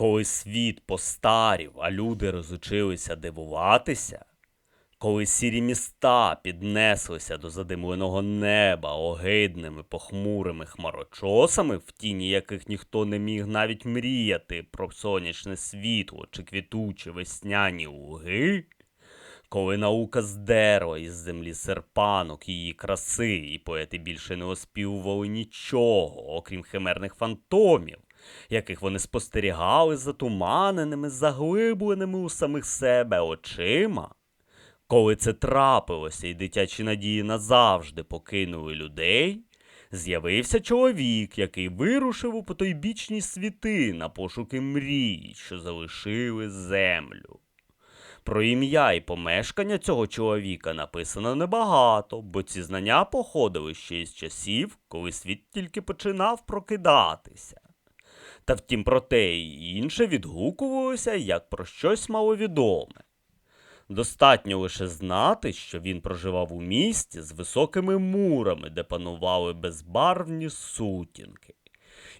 Коли світ постарів, а люди розучилися дивуватися, коли сірі міста піднеслися до задимленого неба огидними похмурими хмарочосами, в тіні яких ніхто не міг навіть мріяти про сонячне світло чи квітучі весняні луги, коли наука здерла із землі серпанок її краси, і поети більше не оспівували нічого, окрім химерних фантомів, яких вони спостерігали затуманеними, заглибленими у самих себе очима. Коли це трапилося і дитячі надії назавжди покинули людей, з'явився чоловік, який вирушив у потойбічні світи на пошуки мрій, що залишили землю. Про ім'я і помешкання цього чоловіка написано небагато, бо ці знання походили ще із часів, коли світ тільки починав прокидатися. Та втім про те і інше відгукувалося як про щось маловідоме. Достатньо лише знати, що він проживав у місті з високими мурами, де панували безбарвні сутінки,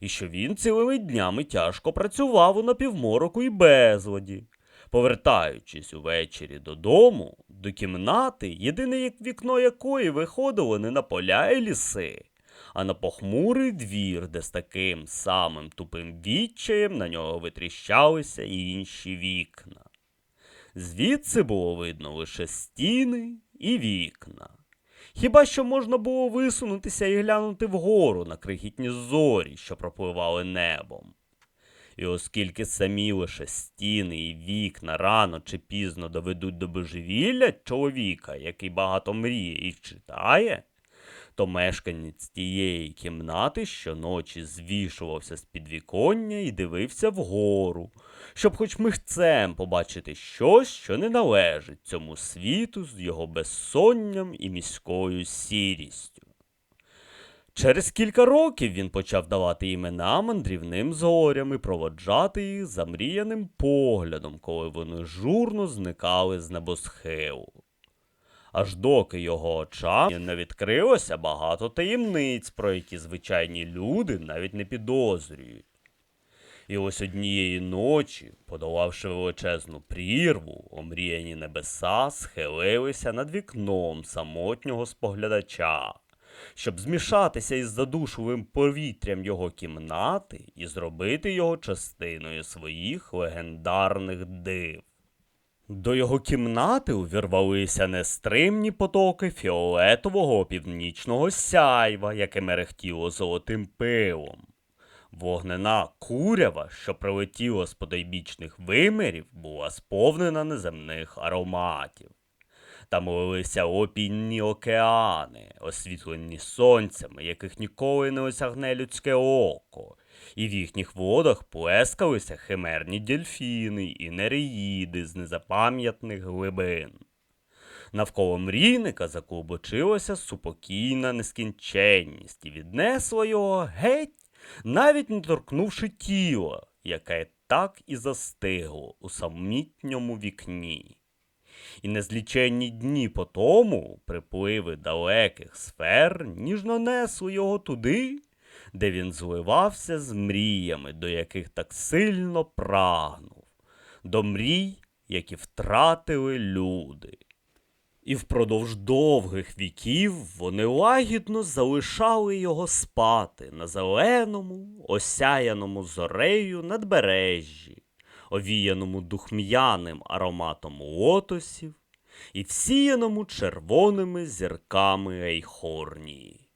і що він цілими днями тяжко працював у напівмороку і безладі, повертаючись увечері додому, до кімнати, єдине вікно якої виходило не на поля і ліси, а на похмурий двір, де з таким самим тупим відчаєм на нього витріщалися і інші вікна. Звідси було видно лише стіни і вікна. Хіба що можна було висунутися і глянути вгору на крихітні зорі, що пропливали небом. І оскільки самі лише стіни і вікна рано чи пізно доведуть до божевілля чоловіка, який багато мріє і читає, то мешканець тієї кімнати щоночі звішувався з підвіконня і дивився вгору, щоб хоч михцем побачити щось, що не належить цьому світу з його безсонням і міською сірістю. Через кілька років він почав давати імена мандрівним зорям і проводжати їх замріяним поглядом, коли вони журно зникали з небосхилу. Аж доки його очам не відкрилося багато таємниць, про які звичайні люди навіть не підозрюють. І ось однієї ночі, подолавши величезну прірву, омріяні небеса схилилися над вікном самотнього споглядача, щоб змішатися із задушливим повітрям його кімнати і зробити його частиною своїх легендарних див. До його кімнати увірвалися нестримні потоки фіолетового північного сяйва, яке мерехтіло золотим пилом. Вогнена курява, що прилетіла з подойбічних вимірів, була сповнена неземних ароматів. Там лилися опінні океани, освітлені сонцями, яких ніколи не осягне людське око, і в їхніх водах плескалися химерні дельфіни і нереїди з незапам'ятних глибин. Навколо мрійника заклобочилася супокійна нескінченність і віднесла його геть, навіть не торкнувши тіла, яке так і застигло у самітньому вікні. І незліченні дні по тому припливи далеких сфер ніжно несли його туди, де він зливався з мріями, до яких так сильно прагнув, до мрій, які втратили люди. І впродовж довгих віків вони лагідно залишали його спати на зеленому, осяяному зорею надбережжі, овіяному духм'яним ароматом лотосів і всіяному червоними зірками Ейхорнії.